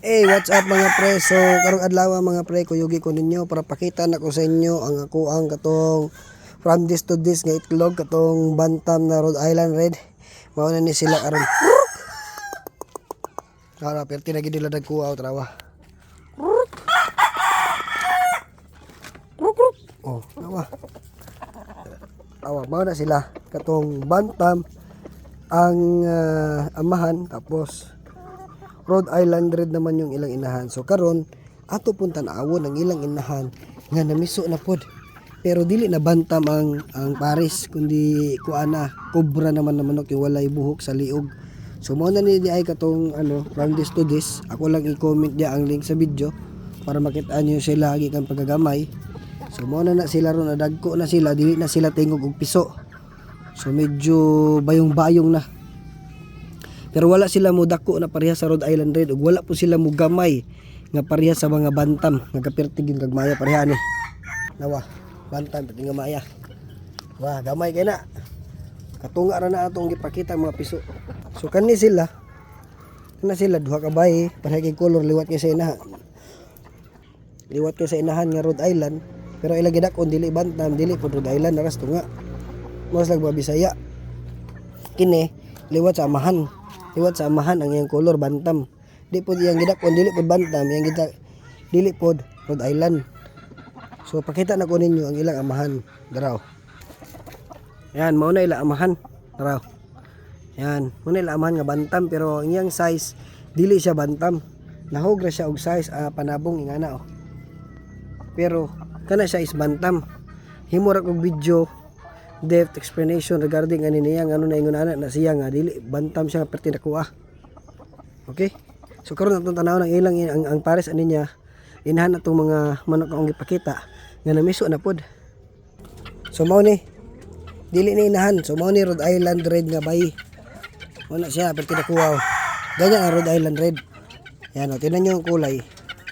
Hey, what's up mga pre? So, karong adlaw mga pre, kuyugi ko ninyo para pakita na ko sa inyo ang ako ang katong from this to this nga itlog katong bantam na Rhode Island Red. Mao na ni sila karon. Ara, pero tinagi nila nagkuha trawa. Oh, nawa. Awa, mao na sila katong bantam ang ah, amahan tapos Rhode Island Red naman yung ilang inahan. So karon ato pun tan-awon ang ilang inahan nga namiso na pod. Pero dili na bantam ang ang Paris kundi kuana kobra naman na manok walay buhok sa liog. So mo na ni di ay katong ano from this to this. Ako lang i-comment dia ang link sa video para makita niyo sila lagi kang pagagamay. So mo na na sila ron nadagko na sila dili na sila tingog og piso. So medyo bayong-bayong na. Pero wala sila mo dako na pareha sa Rhode Island Red ug wala po sila mo gamay nga pareha sa mga bantam nga kapirtig yung gagmaya pareha ni. Nawa, bantam pati nga maya. Wah, gamay kay na. Katunga ra na atong gipakita mga piso. So kani sila na sila duha ka bayi pareha kay color liwat kay sa inahan. Liwat kay sa inahan nga Rhode Island pero ilagi dakon dili bantam dili po Rhode Island naras tunga. Mas lag Bisaya. Kini liwat sa amahan liwat sa amahan ang iyang color bantam. Di pod iyang gidakon dili pod bantam iyang gita dili pod Rhode Island. So pakita na ko ninyo ang ilang amahan. Daraw. Yan mao na ilang amahan. Daraw. Yan mao na ilang amahan nga bantam pero ang iyang size dili siya bantam. Nahog ra siya og size ah, panabong ingana oh. Pero kana siya is bantam. Himo ra kog video depth explanation regarding ani niya nga ano na ingon ana na siya nga dili bantam siya perti nakuha. Okay? So karon atong tanaw ng ilang ang, ang pares ani niya inahan atong mga manok nga gipakita nga namiso na pod. So mao ni dili ni inahan. So mao ni Rhode Island Red nga bay. Wala siya perti nakuha. oh. Ganyan ang Rhode Island Red. Yan o, tinan nyo yung kulay.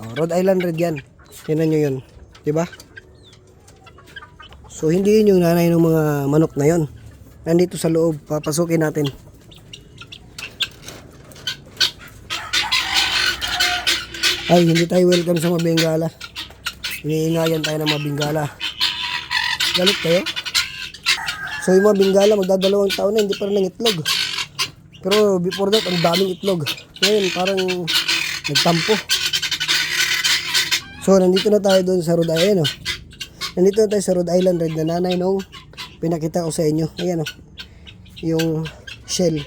Oh, Rhode Island Red yan. Tinan nyo yun. Diba? So hindi yun yung nanay ng mga manok na yon. Nandito sa loob, papasukin natin. Ay, hindi tayo welcome sa mabingala. Iniingayan tayo ng mabingala. Galit kayo? So yung mga bingala, magdadalawang taon na, hindi pa rin ng itlog. Pero before that, ang daming itlog. Ngayon, parang nagtampo. So, nandito na tayo doon sa Rhode Island. Oh. Nandito na tayo sa Rhode Island Red na nanay nung pinakita ko sa inyo. Ayan oh. Yung shell.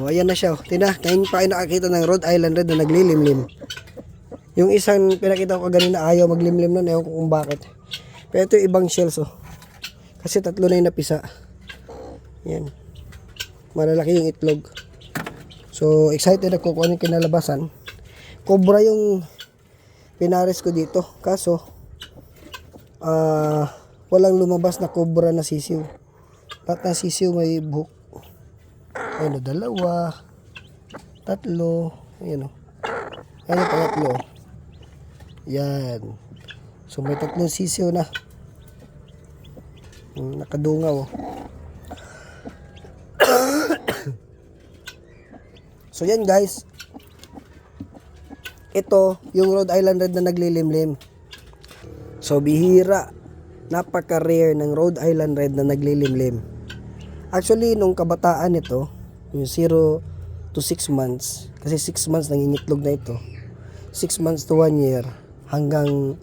O, ayan na siya. Oh. Tina, ngayon pa kayo nakakita ng Rhode Island Red na naglilimlim. Yung isang pinakita ko kanina ayaw maglimlim nun. Ewan ko kung bakit. Pero ito yung ibang shells oh. Kasi tatlo na yung napisa. Yan. Malalaki yung itlog. So, excited ako kung anong kinalabasan. Cobra yung pinares ko dito. Kaso, ah walang lumabas na cobra na sisiw. Lahat ng sisiw may buhok. Ayun o, dalawa, tatlo, ayun o. Ayun yung pangatlo. Yan. So may tatlong sisiw na. Hmm, Nakadungaw. oh. so yan guys. Ito, yung Rhode Island Red na naglilimlim. So bihira, napaka-rare ng Rhode Island Red na naglilimlim. Actually, nung kabataan nito, yung 0 to 6 months, kasi 6 months nangingitlog na ito, 6 months to 1 year, hanggang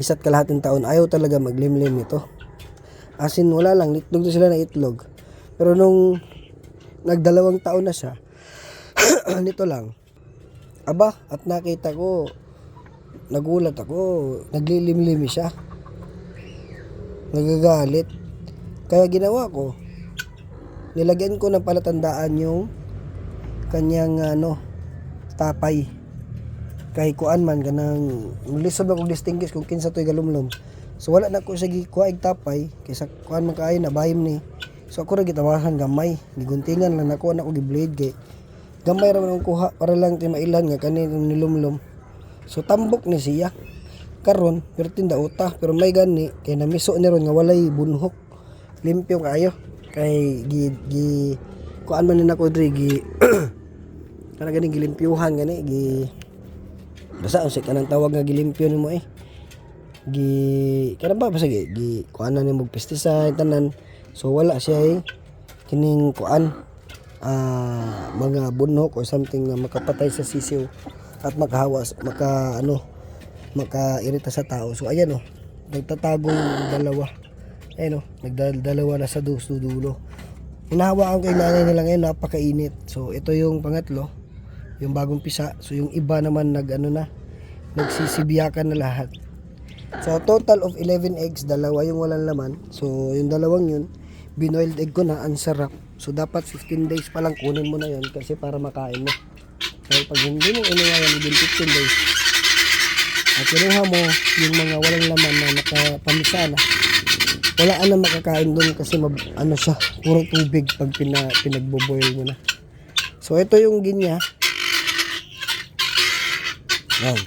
isa't kalahating taon, ayaw talaga maglimlim ito. As in, wala lang, itlog na sila na itlog. Pero nung nagdalawang taon na siya, nito lang, aba, at nakita ko, nagulat ako, naglilimlim siya. Nagagalit. Kaya ginawa ko, nilagyan ko ng palatandaan yung kanyang ano, tapay. Kay kuan man ganang lisod ako distinguish kung kinsa to'y galumlom. So wala na ko sa gikuha tapay kaysa kuan man kaayo na bayim ni. So ako ra gitawahan gamay, giguntingan lang nako na ko gi-blade kay gamay ra man kuha para lang ti mailan nga kani nilumlom. So tambok ni siya. Karon pero tinda uta pero may gani kay namiso ni ron nga walay bunhok. Limpyo kayo. Kay gi gi kuan man ni nako diri gi kana gani gilimpyuhan gani gi basta unsay kanang tawag nga gilimpyo nimo eh gi kana ba basta gi, gi kuan na nimo pesticide tanan so wala siya eh kining kuan ah mga bunok or something na makapatay sa sisiw at makahawas maka ano makairita sa tao so ayan oh nagtatago yung dalawa ayun oh nagdalawa na sa dulo dulo Hinahawakan ko yung nanay nila ngayon, napakainit. So, ito yung pangatlo, yung bagong pisa. So, yung iba naman nag, ano na, nagsisibiyakan na lahat. So, total of 11 eggs, dalawa yung walang laman. So, yung dalawang yun, binoiled egg ko na, ang sarap. So, dapat 15 days pa lang kunin mo na yun kasi para makain mo. Dahil pag hindi mo inuwayan within 15 days, at kinuha mo yung mga walang laman na nakapamisa na, wala ka na makakain doon kasi mab, ano siya, puro tubig pag pina, pinagbo-boil mo na. So ito yung ginya. Yan.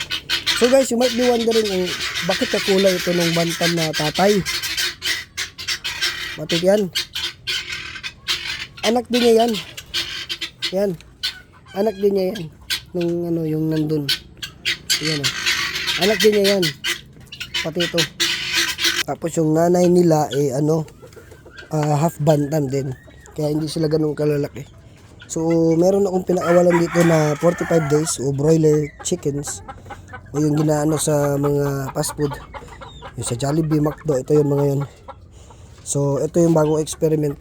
So guys, you might be wondering kung bakit kakulay ito ng bantam na tatay. Matik yan. Anak din niya yan. Yan. Anak din niya yan. Nung ano, yung nandun. Yan oh. Anak din niya yan. Pati ito. Tapos yung nanay nila eh ano ah, half bantam din. Kaya hindi sila ganun kalalaki. So meron akong pinakawalan dito na 45 days o broiler chickens o yung ginaano sa mga fast food. Yung sa Jollibee, McDo, ito yung mga yun. So ito yung bagong experiment.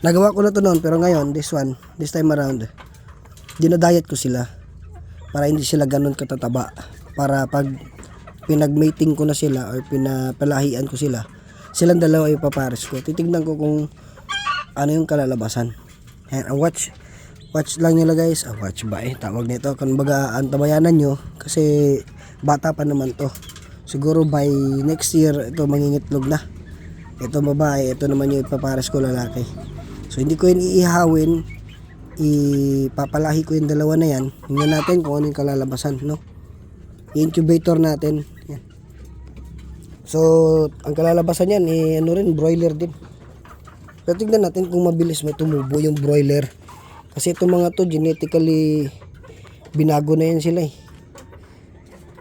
Nagawa ko na to noon pero ngayon this one, this time around, dinadiet ko sila para hindi sila ganun katataba. Para pag pinagmating ko na sila or pinapalahian ko sila, silang dalawa yung papares ko. Titignan ko kung ano yung kalalabasan. Ayan, ah, watch. Watch lang nila guys. Ah, watch ba eh. Tawag nito. Kung baga antabayanan nyo. Kasi bata pa naman to. Siguro by next year, ito mangingitlog na. Ito babae. Ito naman yung ipapares ko lalaki. So hindi ko yun iihawin. Ipapalahi ko yung dalawa na yan. Tingnan natin kung ano yung kalalabasan. No? I-incubator natin. Yan. So, ang kalalabasan yan, eh, ano rin, broiler din. Pero tignan natin kung mabilis may tumubo yung broiler. Kasi itong mga to, genetically, binago na yan sila eh.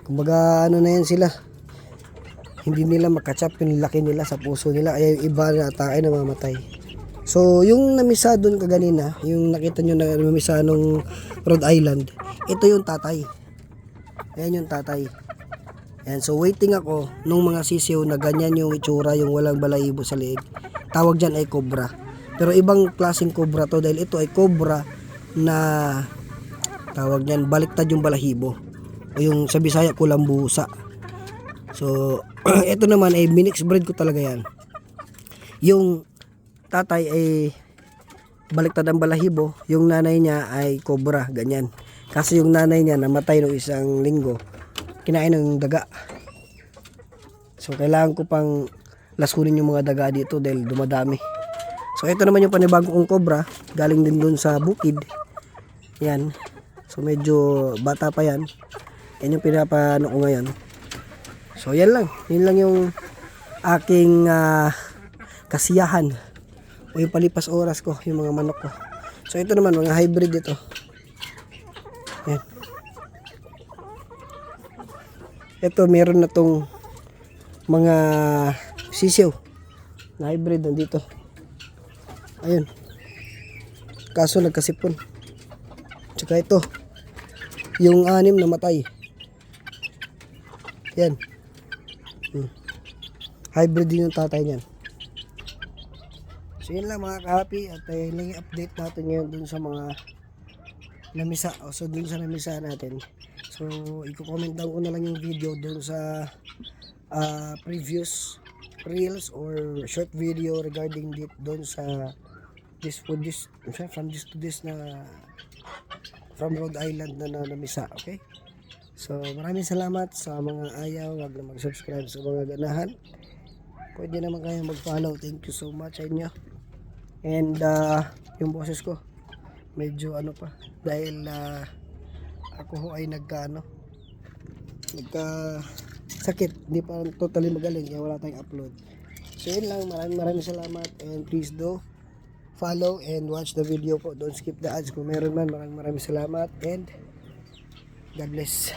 Kumbaga, ano na yan sila. Hindi nila makachap yung laki nila sa puso nila. Yung iba na atake na mamatay. So, yung namisa doon kaganina, yung nakita nyo na namisa nung Rhode Island, ito yung tatay. Ayan yung tatay. Ayan, so waiting ako nung mga sisiw na ganyan yung itsura, yung walang balahibo sa leeg. Tawag dyan ay cobra. Pero ibang klaseng cobra to dahil ito ay cobra na tawag dyan, baliktad yung balahibo. O yung sa Bisaya kulang busa. So, ito naman ay minix breed ko talaga yan. Yung tatay ay baliktad ang balahibo, yung nanay niya ay cobra, ganyan. Kasi yung nanay niya namatay nung isang linggo, kinain ng daga. So kailangan ko pang lasunin yung mga daga dito dahil dumadami. So ito naman yung panibago kong cobra, galing din dun sa bukid. Yan. So medyo bata pa yan. Yan yung pinapano ko ngayon. So yan lang. Yun lang yung aking ah, kasiyahan o yung palipas oras ko, yung mga manok ko. So ito naman, mga hybrid ito. Yan. Ito, meron na tong mga sisiw na hybrid nandito. Ayun. Kaso nagkasipon. Tsaka ito, yung anim na matay. Yan. Hmm. Hybrid din yung tatay niyan. So yun lang mga kahapi. At uh, yun lang yung update natin ngayon dun sa mga namisa. O so dun sa namisa natin. So i-comment down ko na lang yung video dun sa uh, previous reels or short video regarding dit dun sa this for this from this to this na from Rhode Island na, na namisa. Okay? So maraming salamat sa mga ayaw. Wag na mag-subscribe sa mga ganahan. Pwede naman kayo mag-follow. Thank you so much sa inyo And uh, yung boses ko medyo ano pa dahil uh, ako ho ay nagka ano nagka sakit hindi pa totally magaling kaya wala tayong upload. So yun lang maraming maraming salamat and please do follow and watch the video po don't skip the ads. Kung meron man maraming maraming salamat and God bless